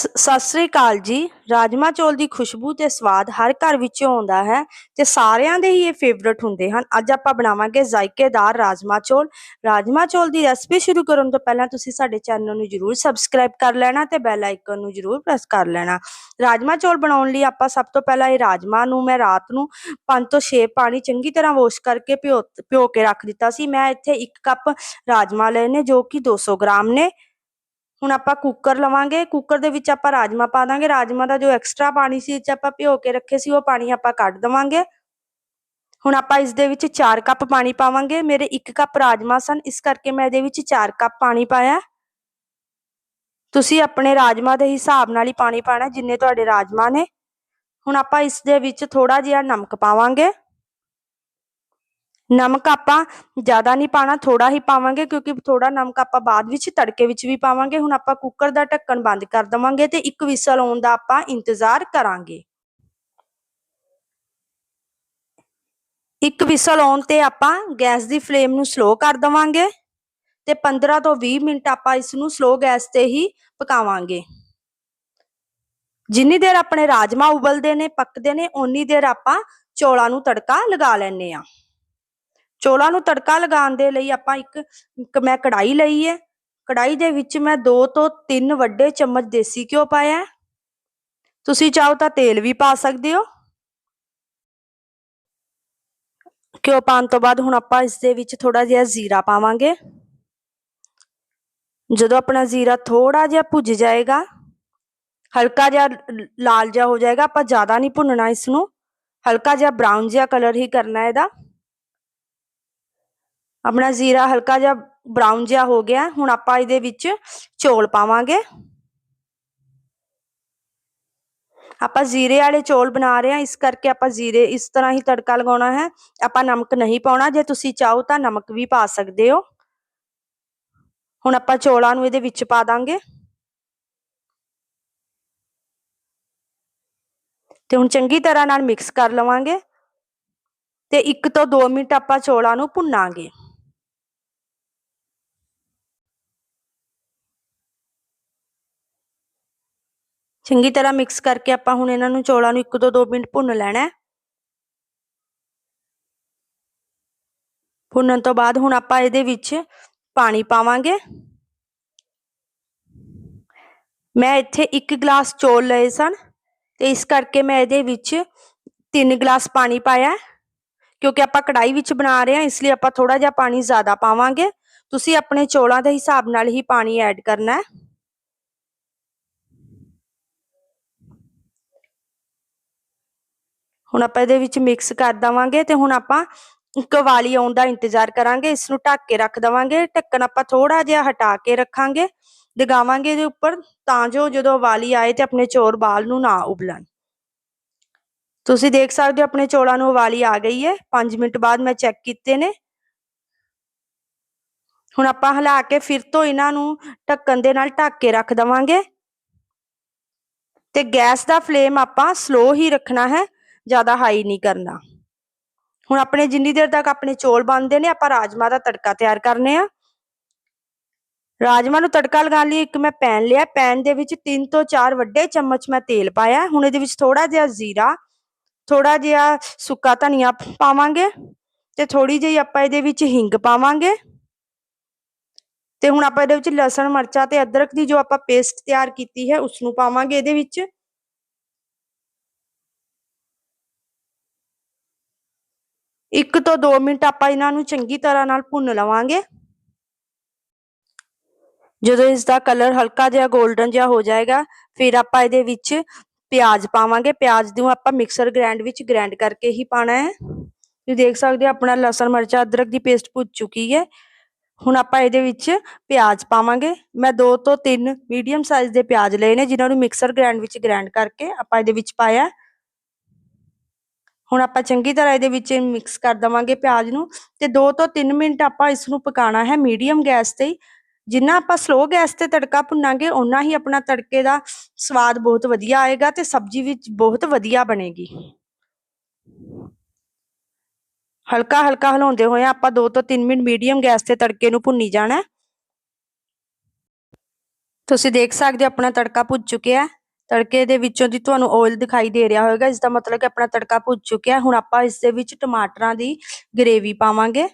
ਸਤਿ ਸ੍ਰੀ ਅਕਾਲ ਜੀ। ਰਾਜਮਾ ਚੌਲ ਦੀ ਖੁਸ਼ਬੂ ਤੇ ਸਵਾਦ ਹਰ ਘਰ ਵਿੱਚ ਆਉਂਦਾ ਹੈ ਤੇ ਸਾਰਿਆਂ ਦੇ ਹੀ ਇਹ ਫੇਵਰਟ ਹੁੰਦੇ ਹਨ। ਅੱਜ ਆਪਾਂ ਬਣਾਵਾਂਗੇ ਜ਼ਾਇਕੇਦਾਰ ਰਾਜਮਾ ਚੌਲ। ਰਾਜਮਾ ਚੌਲ ਦੀ ਰੈਸਪੀ ਸ਼ੁਰੂ ਕਰਨ ਤੋਂ ਪਹਿਲਾਂ ਤੁਸੀਂ ਸਾਡੇ ਚੈਨਲ ਨੂੰ ਜਰੂਰ ਸਬਸਕ੍ਰਾਈਬ ਕਰ ਲੈਣਾ ਤੇ ਬੈਲ ਆਈਕਨ ਨੂੰ ਜਰੂਰ ਪ੍ਰੈਸ ਕਰ ਲੈਣਾ। ਰਾਜਮਾ ਚੌਲ ਬਣਾਉਣ ਲਈ ਆਪਾਂ ਸਭ ਤੋਂ ਪਹਿਲਾਂ ਇਹ ਰਾਜਮਾ ਨੂੰ ਮੈਂ ਰਾਤ ਨੂੰ 5 ਤੋਂ 6 ਪਾਣੀ ਚੰਗੀ ਤਰ੍ਹਾਂ ਵਾਸ਼ ਕਰਕੇ ਭਿਓ ਭਿਓ ਕੇ ਰੱਖ ਦਿੱਤਾ ਸੀ। ਮੈਂ ਇੱਥੇ 1 ਕੱਪ ਰਾਜਮਾ ਲਏ ਨੇ ਜੋ ਕਿ 200 ਗ੍ਰਾਮ ਨੇ। ਹੁਣ ਆਪਾਂ ਕੁੱਕਰ ਲਵਾਂਗੇ ਕੁੱਕਰ ਦੇ ਵਿੱਚ ਆਪਾਂ ਰਾਜਮਾ ਪਾ ਦਾਂਗੇ। ਰਾਜਮਾ ਦਾ ਜੋ ਐਕਸਟਰਾ ਪਾਣੀ ਸੀ, ਇਹ 'ਚ ਆਪਾਂ ਭਿਓ ਕੇ ਰੱਖੇ ਸੀ, ਉਹ ਪਾਣੀ ਆਪਾਂ ਕੱਢ ਦਵਾਂਗੇ। ਹੁਣ ਆਪਾਂ ਇਸ ਦੇ ਵਿੱਚ 4 ਕੱਪ ਪਾਣੀ ਪਾਵਾਂਗੇ। ਮੇਰੇ 1 ਕੱਪ ਰਾਜਮਾ ਸਨ, ਇਸ ਕਰਕੇ ਮੈਂ ਇਹਦੇ ਵਿੱਚ 4 ਕੱਪ ਪਾਣੀ ਪਾਇਆ। ਤੁਸੀਂ ਆਪਣੇ ਰਾਜਮਾ ਦੇ ਹਿਸਾਬ ਨਾਲ ਹੀ ਪਾਣੀ ਪਾਣਾ, ਜਿੰਨੇ ਤੁਹਾਡੇ ਰਾਜਮਾ ਨੇ। ਹੁਣ ਆਪਾਂ ਇਸ ਦੇ ਵਿੱਚ ਥੋੜਾ ਜਿਹਾ ਨਮਕ ਪਾਵਾਂਗੇ। ਨਮਕ ਆਪਾਂ ਜ਼ਿਆਦਾ ਨਹੀਂ ਪਾਣਾ ਥੋੜਾ ਹੀ ਪਾਵਾਂਗੇ ਕਿਉਂਕਿ ਥੋੜਾ ਨਮਕ ਆਪਾਂ ਬਾਅਦ ਵਿੱਚ ਤੜਕੇ ਵਿੱਚ ਵੀ ਪਾਵਾਂਗੇ। ਹੁਣ ਆਪਾਂ ਕੁੱਕਰ ਦਾ ਢੱਕਣ ਬੰਦ ਕਰ ਦਵਾਂਗੇ ਤੇ ਇੱਕ ਵਿਸਲ ਆਉਣ ਦਾ ਆਪਾਂ ਇੰਤਜ਼ਾਰ ਕਰਾਂਗੇ। ਇੱਕ ਵਿਸਲ ਆਉਣ ਤੇ ਆਪਾਂ ਗੈਸ ਦੀ ਫਲੇਮ ਨੂੰ ਸਲੋ ਕਰ ਦਵਾਂਗੇ ਤੇ 15 ਤੋਂ 20 ਮਿੰਟ ਆਪਾਂ ਇਸ ਨੂੰ ਸਲੋ ਗੈਸ ਤੇ ਹੀ ਪਕਾਵਾਂਗੇ। ਜਿੰਨੀ ਦੇਰ ਆਪਣੇ ਰਾਜਮਾ ਉਬਲਦੇ ਨੇ, ਪੱਕਦੇ ਨੇ, ਓਨੀ ਦੇਰ ਆਪਾਂ ਚੌਲਾਂ ਨੂੰ ਤੜਕਾ ਲਗਾ ਲੈਣੇ ਆ ਚੋਲਾ ਨੂੰ ਤੜਕਾ ਲਗਾਉਣ ਦੇ ਲਈ ਆਪਾਂ ਇੱਕ ਮੈਂ ਕੜਾਈ ਲਈ ਹੈ। ਕੜਾਈ ਦੇ ਵਿੱਚ ਮੈਂ 2 ਤੋਂ 3 ਵੱਡੇ ਚਮਚ ਦੇਸੀ ਘਿਓ ਪਾਇਆ ਤੁਸੀਂ ਚਾਹੋ ਤਾਂ ਤੇਲ ਵੀ ਪਾ ਸਕਦੇ ਹੋ। ਘਿਓ ਪਾਉਣ ਤੋਂ ਬਾਅਦ ਹੁਣ ਆਪਾਂ ਇਸ ਦੇ ਵਿੱਚ ਥੋੜਾ ਜਿਹਾ ਜ਼ੀਰਾ ਪਾਵਾਂਗੇ। ਜਦੋਂ ਆਪਣਾ ਜ਼ੀਰਾ ਥੋੜਾ ਜਿਹਾ ਭੁੱਜ ਜਾਏਗਾ, ਹਲਕਾ ਜਿਹਾ ਲਾਲ ਜਿਹਾ ਹੋ ਜਾਏਗਾ, ਆਪਾਂ ਜ਼ਿਆਦਾ ਨਹੀਂ ਭੁੰਨਣਾ ਇਸ ਨੂੰ। ਹਲਕਾ ਜਿਹਾ ਬਰਾਊਨ ਜਿਹਾ ਕਲਰ ਹੀ ਕਰਨਾ ਇਹਦਾ। ਆਪਣਾ ਜ਼ੀਰਾ ਹਲਕਾ ਜਿਹਾ ਬਰਾਊਨ ਜਿਹਾ ਹੋ ਗਿਆ। ਹੁਣ ਆਪਾਂ ਇਹਦੇ ਵਿੱਚ ਚੌਲ ਪਾਵਾਂਗੇ। ਆਪਾਂ ਜ਼ੀਰੇ ਵਾਲੇ ਚੌਲ ਬਣਾ ਰਹੇ ਹਾਂ। ਇਸ ਕਰਕੇ ਆਪਾਂ ਜ਼ੀਰੇ ਇਸ ਤਰ੍ਹਾਂ ਹੀ ਤੜਕਾ ਲਗਾਉਣਾ ਹੈ। ਆਪਾਂ ਨਮਕ ਨਹੀਂ ਪਾਉਣਾ। ਜੇ ਤੁਸੀਂ ਚਾਹੋ ਤਾਂ ਨਮਕ ਵੀ ਪਾ ਸਕਦੇ ਹੋ। ਹੁਣ ਆਪਾਂ ਚੌਲਾਂ ਨੂੰ ਇਹਦੇ ਵਿੱਚ ਪਾ ਦਾਂਗੇ। ਤੇ ਹੁਣ ਚੰਗੀ ਤਰ੍ਹਾਂ ਨਾਲ ਮਿਕਸ ਕਰ ਲਵਾਂਗੇ। ਤੇ 1 ਤੋਂ 2 ਮਿੰਟ ਆਪਾਂ ਚੌਲਾਂ ਨੂੰ ਭੁੰਨਾਂਗੇ। ਚੰਗੀ ਤਰ੍ਹਾਂ ਮਿਕਸ ਕਰਕੇ ਆਪਾਂ ਹੁਣ ਇਹਨਾਂ ਨੂੰ ਚੌਲਾਂ ਨੂੰ 1 ਤੋਂ 2 ਮਿੰਟ ਭੁੰਨ ਲੈਣਾ ਹੈ। ਭੁੰਨਣ ਤੋਂ ਬਾਅਦ ਹੁਣ ਆਪਾਂ ਇਹਦੇ ਵਿੱਚ ਪਾਣੀ ਪਾਵਾਂਗੇ। ਮੈਂ ਇੱਥੇ 1 ਗਲਾਸ ਚੌਲ ਲਏ ਸਨ ਤੇ ਇਸ ਕਰਕੇ ਮੈਂ ਇਹਦੇ ਵਿੱਚ 3 ਗਲਾਸ ਪਾਣੀ ਪਾਇਆ ਕਿਉਂਕਿ ਆਪਾਂ ਕੜਾਈ ਵਿੱਚ ਬਣਾ ਰਹੇ ਹਾਂ, ਇਸ ਲਈ ਆਪਾਂ ਥੋੜਾ ਜਿਹਾ ਪਾਣੀ ਜ਼ਿਆਦਾ ਪਾਵਾਂਗੇ। ਤੁਸੀਂ ਆਪਣੇ ਚੌਲਾਂ ਦੇ ਹਿਸਾਬ ਨਾਲ ਹੀ ਪਾਣੀ ਐਡ ਕਰਨਾ ਹੈ। ਹੁਣ ਆਪਾਂ ਇਹਦੇ ਵਿੱਚ ਮਿਕਸ ਕਰ ਦਵਾਂਗੇ ਤੇ ਹੁਣ ਆਪਾਂ ਕਵਾਲੀ ਆਉਣ ਦਾ ਇੰਤਜ਼ਾਰ ਕਰਾਂਗੇ ਇਸ ਨੂੰ ਢੱਕ ਕੇ ਰੱਖ ਦਵਾਂਗੇ, ਢੱਕਣ ਆਪਾਂ ਥੋੜਾ ਜਿਹਾ ਹਟਾ ਕੇ ਰੱਖਾਂਗੇ ਦਗਾਵਾਂਗੇ ਇਹਦੇ ਉੱਪਰ ਤਾਂ ਜੋ ਜਦੋਂ ਵਾਲੀ ਆਏ ਤੇ ਆਪਣੇ ਚੋਰ ਬਾਲ ਨੂੰ ਨਾ ਉਬਲਣ। ਤੁਸੀਂ ਦੇਖ ਸਕਦੇ ਹੋ ਆਪਣੇ ਚੋਲਾਂ ਨੂੰ ਉਬਾਲੀ ਆ ਗਈ ਹੈ 5 ਮਿੰਟ ਬਾਅਦ ਮੈਂ ਚੈੱਕ ਕੀਤੇ ਨੇ। ਹੁਣ ਆਪਾਂ ਹਿਲਾ ਕੇ ਫਿਰ ਤੋਂ ਇਹਨਾਂ ਨੂੰ ਢੱਕਣ ਦੇ ਨਾਲ ਢੱਕ ਕੇ ਰੱਖ ਦਵਾਂਗੇ। ਤੇ ਗੈਸ ਦਾ ਫਲੇਮ ਆਪਾਂ ਸਲੋ ਹੀ ਰੱਖਣਾ ਹੈ। ਜ਼ਿਆਦਾ ਹਾਈ ਨਹੀਂ ਕਰਨਾ। ਹੁਣ ਆਪਣੇ ਜਿੰਨੀ ਦੇਰ ਤੱਕ ਆਪਣੇ ਚੋਲ ਬਣਦੇ ਨੇ, ਆਪਾਂ ਰਾਜਮਾ ਦਾ ਤੜਕਾ ਤਿਆਰ ਕਰਨੇ ਆ। ਰਾਜਮਾ ਨੂੰ ਤੜਕਾ ਲਗਾਉਣ ਲਈ ਇੱਕ ਮੈਂ ਪੈਨ ਲਿਆ। ਪੈਨ ਦੇ ਵਿੱਚ 3 ਤੋਂ 4 ਵੱਡੇ ਚਮਚ ਮੈਂ ਤੇਲ ਪਾਇਆ। ਹੁਣ ਇਹਦੇ ਵਿੱਚ ਥੋੜਾ ਜਿਹਾ ਜ਼ੀਰਾ ਥੋੜਾ ਜਿਹਾ ਸੁੱਕਾ ਧਨੀਆ ਪਾਵਾਂਗੇ ਤੇ ਥੋੜੀ ਜਿਹੀ ਆਪਾਂ ਇਹਦੇ ਵਿੱਚ ਹਿੰਗ ਪਾਵਾਂਗੇ। ਤੇ ਹੁਣ ਆਪਾਂ ਇਹਦੇ ਵਿੱਚ ਲਸਣ, ਮਰਚਾ ਤੇ ਅਦਰਕ ਦੀ ਜੋ ਆਪਾਂ ਪੇਸਟ ਤਿਆਰ ਕੀਤੀ ਹੈ ਉਸ ਨੂੰ ਪਾਵਾਂਗੇ ਇਹਦੇ ਵਿੱਚ। ਇੱਕ ਤੋਂ 2 ਮਿੰਟ ਆਪਾਂ ਇਹਨਾਂ ਨੂੰ ਚੰਗੀ ਤਰ੍ਹਾਂ ਨਾਲ ਭੁੰਨ ਲਵਾਂਗੇ। ਜਦੋਂ ਇਸ ਦਾ ਕਲਰ ਹਲਕਾ ਜਿਹਾ 골ਡਨ ਜਿਹਾ ਹੋ ਜਾਏਗਾ, ਫਿਰ ਆਪਾਂ ਇਹਦੇ ਵਿੱਚ ਪਿਆਜ਼ ਪਾਵਾਂਗੇ। ਪਿਆਜ਼ ਨੂੰ ਆਪਾਂ ਮਿਕਸਰ ਗ੍ਰਾਈਂਡ ਵਿੱਚ ਗ੍ਰਾਈਂਡ ਕਰਕੇ ਹੀ ਪਾਣਾ ਹੈ। ਤੁਸੀਂ ਦੇਖ ਸਕਦੇ ਹੋ ਆਪਣਾ ਲਸਣ, ਮਰਚਾ, ਅਦਰਕ ਦੀ ਪੇਸਟ ਭੁੱਜ ਚੁੱਕੀ ਹੈ। ਹੁਣ ਆਪਾਂ ਇਹਦੇ ਵਿੱਚ ਪਿਆਜ਼ ਪਾਵਾਂਗੇ। ਮੈਂ 2 ਤੋਂ 3 ਮੀਡੀਅਮ ਸਾਈਜ਼ ਦੇ ਪਿਆਜ਼ ਲਏ ਨੇ, ਜਿਨ੍ਹਾਂ ਨੂੰ ਮਿਕਸਰ ਗ੍ਰਾਈਂਡ ਵਿੱਚ ਗ੍ਰਾਈਂਡ ਕਰਕੇ ਆਪਾਂ ਇਹਦੇ ਵਿੱਚ ਪਾਇਆ। ਹੁਣ ਆਪਾਂ ਚੰਗੀ ਤਰ੍ਹਾਂ ਇਹਦੇ ਵਿੱਚ ਮਿਕਸ ਕਰ ਦਵਾਂਗੇ ਪਿਆਜ਼ ਨੂੰ ਤੇ 2 ਤੋਂ 3 ਮਿੰਟ ਆਪਾਂ ਇਸ ਨੂੰ ਪਕਾਉਣਾ ਹੈ ਮੀਡੀਅਮ ਗੈਸ ਤੇ ਜਿੰਨਾ ਆਪਾਂ ਸਲੋ ਗੈਸ ਤੇ ਤੜਕਾ ਭੁੰਨਾਂਗੇ, ਓਨਾ ਹੀ ਆਪਣਾ ਤੜਕੇ ਦਾ ਸਵਾਦ ਬਹੁਤ ਵਧੀਆ ਆਏਗਾ ਤੇ ਸਬਜ਼ੀ ਵਿੱਚ ਬਹੁਤ ਵਧੀਆ ਬਣੇਗੀ। ਹਲਕਾ ਹਲਕਾ ਹਿਲਾਉਂਦੇ ਹੋਏ ਆਪਾਂ 2 ਤੋਂ 3 ਮਿੰਟ ਮੀਡੀਅਮ ਗੈਸ ਤੇ ਤੜਕੇ ਨੂੰ ਭੁੰਨੀ ਜਾਣਾ ਤੁਸੀਂ ਦੇਖ ਸਕਦੇ ਹੋ ਆਪਣਾ ਤੜਕਾ ਭੁੱਜ ਚੁੱਕਿਆ ਹੈ। ਤੜਕੇ ਦੇ ਵਿੱਚੋਂ ਦੀ ਤੁਹਾਨੂੰ ਆਇਲ ਦਿਖਾਈ ਦੇ ਰਿਹਾ ਹੋਵੇਗਾ ਇਸ ਦਾ ਮਤਲਬ ਕਿ ਆਪਣਾ ਤੜਕਾ ਭੁੱਜ ਚੁੱਕਿਆ ਹੁਣ ਆਪਾਂ ਇਸ ਦੇ ਵਿੱਚ ਟਮਾਟਰਾਂ ਦੀ ਗ੍ਰੇਵੀ ਪਾਵਾਂਗੇ।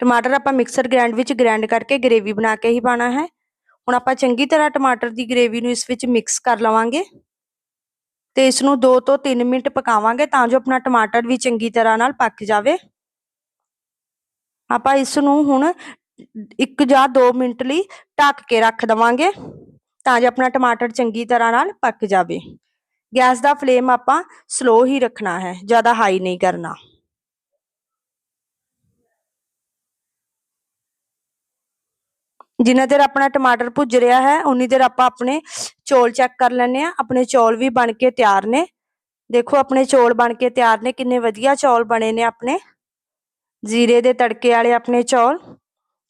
ਟਮਾਟਰ ਆਪਾਂ ਮਿਕਸਰ ਗ੍ਰਾਈਂਡ ਵਿੱਚ ਗ੍ਰਾਈਂਡ ਕਰਕੇ ਗ੍ਰੇਵੀ ਬਣਾ ਕੇ ਹੀ ਪਾਣਾ ਹੈ। ਹੁਣ ਆਪਾਂ ਚੰਗੀ ਤਰ੍ਹਾਂ ਟਮਾਟਰ ਦੀ ਗ੍ਰੇਵੀ ਨੂੰ ਇਸ ਵਿੱਚ ਮਿਕਸ ਕਰ ਲਵਾਂਗੇ ਤੇ ਇਸ ਨੂੰ 2 ਤੋਂ 3 ਮਿੰਟ ਪਕਾਵਾਂਗੇ ਤਾਂ ਜੋ ਆਪਣਾ ਟਮਾਟਰ ਵੀ ਚੰਗੀ ਤਰ੍ਹਾਂ ਨਾਲ ਪੱਕ ਜਾਵੇ। ਆਪਾਂ ਇਸ ਨੂੰ ਹੁਣ 1 ਜਾਂ 2 ਮਿੰਟ ਲਈ ਢੱਕ ਕੇ ਰੱਖ ਦਵਾਂਗੇ। ਤਾਂ ਜੋ ਆਪਣਾ ਟਮਾਟਰ ਚੰਗੀ ਤਰ੍ਹਾਂ ਨਾਲ ਪੱਕ ਜਾਵੇ। ਗੈਸ ਦਾ ਫਲੇਮ ਆਪਾਂ ਸਲੋ ਹੀ ਰੱਖਣਾ ਹੈ, ਜ਼ਿਆਦਾ ਹਾਈ ਨਹੀਂ ਕਰਨਾ। ਜਿੰਨਾ ਦੇਰ ਆਪਣਾ ਟਮਾਟਰ ਭੁੱਜ ਰਿਹਾ ਹੈ ਉਨੀ ਦੇਰ ਆਪਾਂ ਆਪਣੇ ਚੌਲ ਚੈੱਕ ਕਰ ਲੈਣੇ ਆ ਆਪਣੇ ਚੌਲ ਵੀ ਬਣ ਕੇ ਤਿਆਰ ਨੇ। ਦੇਖੋ, ਆਪਣੇ ਚੌਲ ਬਣ ਕੇ ਤਿਆਰ ਨੇ। ਕਿੰਨੇ ਵਧੀਆ ਚੌਲ ਬਣੇ ਨੇ ਆਪਣੇ। ਜ਼ੀਰੇ ਦੇ ਤੜਕੇ ਵਾਲੇ ਆਪਣੇ ਚੌਲ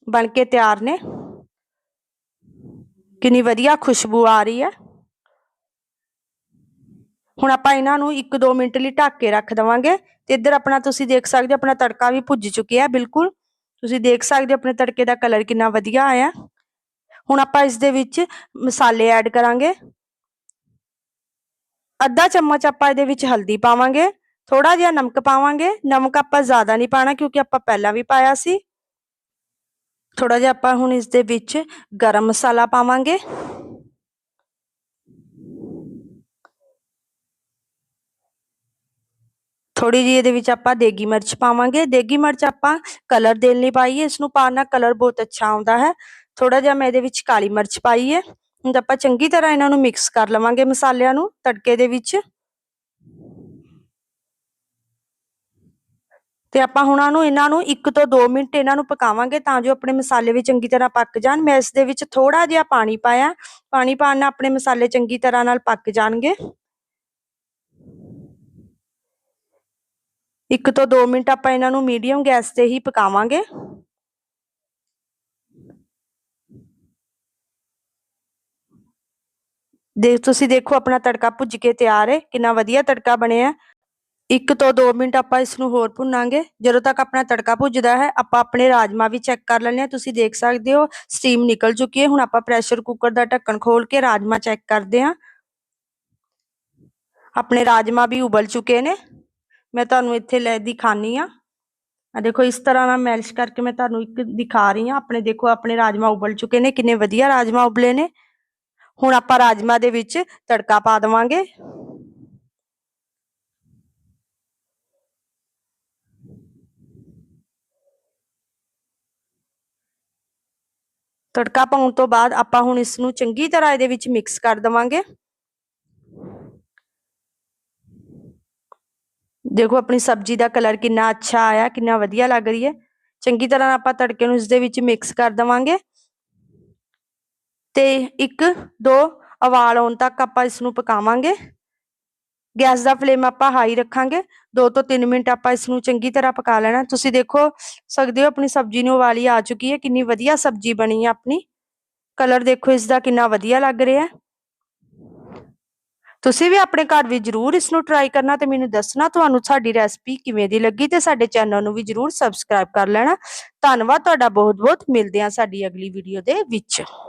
ਬਣ ਕੇ ਤਿਆਰ ਨੇ। ਕਿੰਨੀ ਵਧੀਆ ਖੁਸ਼ਬੂ ਆ ਰਹੀ ਹੈ। ਹੁਣ ਆਪਾਂ ਇਹਨਾਂ ਨੂੰ 1-2 ਮਿੰਟ ਲਈ ਢੱਕ ਕੇ ਰੱਖ ਦਵਾਂਗੇ ਤੇ ਇੱਧਰ ਆਪਣਾ ਤੁਸੀਂ ਦੇਖ ਸਕਦੇ ਹੋ, ਆਪਣਾ ਤੜਕਾ ਵੀ ਭੁੱਜ ਚੁੱਕਿਆ ਬਿਲਕੁਲ। ਤੁਸੀਂ ਦੇਖ ਸਕਦੇ ਹੋ, ਆਪਣੇ ਤੜਕੇ ਦਾ ਕਲਰ ਕਿੰਨਾ ਵਧੀਆ ਆਇਆ। ਹੁਣ ਆਪਾਂ ਇਸ ਦੇ ਵਿੱਚ ਮਸਾਲੇ ਐਡ ਕਰਾਂਗੇ। ਅੱਧਾ ਚਮਚ ਆਪਾਂ ਇਹਦੇ ਵਿੱਚ ਹਲਦੀ ਪਾਵਾਂਗੇ। ਥੋੜਾ ਜਿਹਾ ਨਮਕ ਪਾਵਾਂਗੇ। ਨਮਕ ਆਪਾਂ ਜ਼ਿਆਦਾ ਨਹੀਂ ਪਾਣਾ ਕਿਉਂਕਿ ਆਪਾਂ ਪਹਿਲਾਂ ਵੀ ਪਾਇਆ ਸੀ। ਥੋੜਾ ਜਿਹਾ ਆਪਾਂ ਹੁਣ ਇਸ ਦੇ ਵਿੱਚ ਗਰਮ ਮਸਾਲਾ ਪਾਵਾਂਗੇ। ਥੋੜੀ ਜਿਹੀ ਇਹਦੇ ਵਿੱਚ ਆਪਾਂ ਦੇਗੀ ਮਿਰਚ ਪਾਵਾਂਗੇ। ਦੇਗੀ ਮਿਰਚ ਆਪਾਂ ਕਲਰ ਦੇਣ ਲਈ ਪਾਈ ਹੈ। ਇਸ ਨੂੰ ਪਾਉਣ ਨਾਲ ਕਲਰ ਬਹੁਤ ਅੱਛਾ ਆਉਂਦਾ ਹੈ। ਥੋੜਾ ਜਿਹਾ ਮੈਂ ਇਹਦੇ ਵਿੱਚ ਕਾਲੀ ਮਿਰਚ ਪਾਈ ਹੈ। ਹੁਣ ਆਪਾਂ ਚੰਗੀ ਤਰ੍ਹਾਂ ਇਹਨਾਂ ਨੂੰ ਮਿਕਸ ਕਰ ਲਵਾਂਗੇ ਮਸਾਲਿਆਂ ਨੂੰ ਤੜਕੇ ਦੇ ਵਿੱਚ। ਤੇ ਆਪਾਂ ਹੁਣ ਨੂੰ ਇਹਨਾਂ ਨੂੰ 1 ਤੋਂ 2 ਮਿੰਟ ਇਹਨਾਂ ਨੂੰ ਪਕਾਵਾਂਗੇ ਤਾਂ ਜੋ ਆਪਣੇ ਮਸਾਲੇ ਵੀ ਚੰਗੀ ਤਰ੍ਹਾਂ ਪੱਕ ਜਾਣ। ਮੈਂ ਇਸ ਦੇ ਵਿੱਚ ਥੋੜਾ ਜਿਹਾ ਪਾਣੀ ਪਾਇਆ। ਪਾਣੀ ਪਾਉਣ ਨਾਲ ਆਪਣੇ ਮਸਾਲੇ ਚੰਗੀ ਤਰ੍ਹਾਂ ਨਾਲ ਪੱਕ ਜਾਣਗੇ। 1 ਤੋਂ 2 ਮਿੰਟ ਆਪਾਂ ਇਹਨਾਂ ਨੂੰ ਮੀਡੀਅਮ ਗੈਸ ਤੇ ਹੀ ਪਕਾਵਾਂਗੇ। ਦੇਖ ਤੁਸੀਂ ਦੇਖੋ ਆਪਣਾ ਤੜਕਾ ਭੁੱਜ ਕੇ ਤਿਆਰ ਹੈ। ਕਿੰਨਾ ਵਧੀਆ ਤੜਕਾ ਬਣਿਆ। 1 ਤੋਂ 2 ਮਿੰਟ ਆਪਾਂ ਇਸ ਨੂੰ ਹੋਰ ਭੁੰਨਾਂਗੇ। ਜਦੋਂ ਤੱਕ ਆਪਣਾ ਤੜਕਾ ਭੁੱਜਦਾ ਹੈ, ਆਪਾਂ ਆਪਣੇ ਰਾਜਮਾ ਵੀ ਚੈੱਕ ਕਰ ਲੈਣੇ ਆ ਤੁਸੀਂ ਦੇਖ ਸਕਦੇ ਹੋ ਸਟੀਮ ਨਿਕਲ ਚੁੱਕੀ ਹੈ। ਹੁਣ ਆਪਾਂ ਪ੍ਰੈਸ਼ਰ ਕੁੱਕਰ ਦਾ ਢੱਕਣ ਖੋਲ ਕੇ ਰਾਜਮਾ ਚੈੱਕ ਕਰਦੇ ਹਾਂ। ਆਪਣੇ ਰਾਜਮਾ ਵੀ ਉਬਲ ਚੁੱਕੇ ਨੇ। ਮੈਂ ਤੁਹਾਨੂੰ ਇੱਥੇ ਲੈ ਦਿਖਾਨੀ ਆ ਆ ਦੇਖੋ, ਇਸ ਤਰ੍ਹਾਂ ਨਾਲ ਮੈਲਿਸ਼ ਕਰਕੇ ਮੈਂ ਤੁਹਾਨੂੰ ਇੱਕ ਦਿਖਾ ਰਹੀ ਹਾਂ। ਆਪਣੇ ਦੇਖੋ, ਆਪਣੇ ਰਾਜਮਾ ਉਬਲ ਚੁੱਕੇ ਨੇ। ਕਿੰਨੇ ਵਧੀਆ ਰਾਜਮਾ ਉਬਲੇ ਨੇ। ਹੁਣ ਆਪਾਂ ਰਾਜਮਾ ਦੇ ਵਿੱਚ ਤੜਕਾ ਪਾ ਦੇਵਾਂਗੇ। ਤੜਕਾ ਪਾਉਣ ਤੋਂ ਬਾਅਦ ਆਪਾਂ ਹੁਣ ਇਸ ਨੂੰ ਚੰਗੀ ਤਰ੍ਹਾਂ ਇਹਦੇ ਵਿੱਚ ਮਿਕਸ ਕਰ ਦਵਾਂਗੇ। ਦੇਖੋ ਆਪਣੀ ਸਬਜ਼ੀ ਦਾ ਕਲਰ ਕਿੰਨਾ ਅੱਛਾ ਆਇਆ, ਕਿੰਨਾ ਵਧੀਆ ਲੱਗ ਰਹੀ ਹੈ। ਚੰਗੀ ਤਰ੍ਹਾਂ ਆਪਾਂ ਤੜਕੇ ਨੂੰ ਇਸ ਦੇ ਵਿੱਚ ਮਿਕਸ ਕਰ ਦਵਾਂਗੇ। ਤੇ ਇੱਕ, ਦੋ ਉਬਾਲ ਆਉਣ ਤੱਕ ਆਪਾਂ ਇਸ ਨੂੰ ਪਕਾਵਾਂਗੇ। ਗੈਸ ਦਾ ਫਲੇਮ ਆਪਾਂ ਹਾਈ ਰੱਖਾਂਗੇ। 2 ਤੋਂ 3 ਮਿੰਟ ਆਪਾਂ ਇਸ ਨੂੰ ਚੰਗੀ ਤਰ੍ਹਾਂ ਪਕਾ ਲੈਣਾ। ਤੁਸੀਂ ਦੇਖੋ, ਸਕਦੇ ਹੋ ਆਪਣੀ ਸਬਜ਼ੀ ਨੂੰ ਉਬਾਲੀ ਆ ਚੁੱਕੀ ਹੈ। ਕਿੰਨੀ ਵਧੀਆ ਸਬਜ਼ੀ ਬਣੀ ਹੈ ਆਪਣੀ। ਕਲਰ ਦੇਖੋ ਇਸ ਦਾ ਕਿੰਨਾ ਵਧੀਆ ਲੱਗ ਰਿਹਾ ਹੈ। ਤੁਸੀਂ ਵੀ ਆਪਣੇ ਘਰ ਵਿੱਚ ਜਰੂਰ ਇਸ ਨੂੰ ਟਰਾਈ ਕਰਨਾ ਤੇ ਮੈਨੂੰ ਦੱਸਣਾ ਤੁਹਾਨੂੰ ਸਾਡੀ ਰੈਸਪੀ ਕਿਵੇਂ ਦੀ ਲੱਗੀ ਤੇ ਸਾਡੇ ਚੈਨਲ ਨੂੰ ਵੀ ਜਰੂਰ ਸਬਸਕ੍ਰਾਈਬ ਕਰ ਲੈਣਾ। ਧੰਨਵਾਦ, ਤੁਹਾਡਾ ਬਹੁਤ ਬਹੁਤ ਮਿਲਦੇ ਹਾਂ ਸਾਡੀ ਅਗਲੀ ਵੀਡੀਓ ਦੇ ਵਿੱਚ।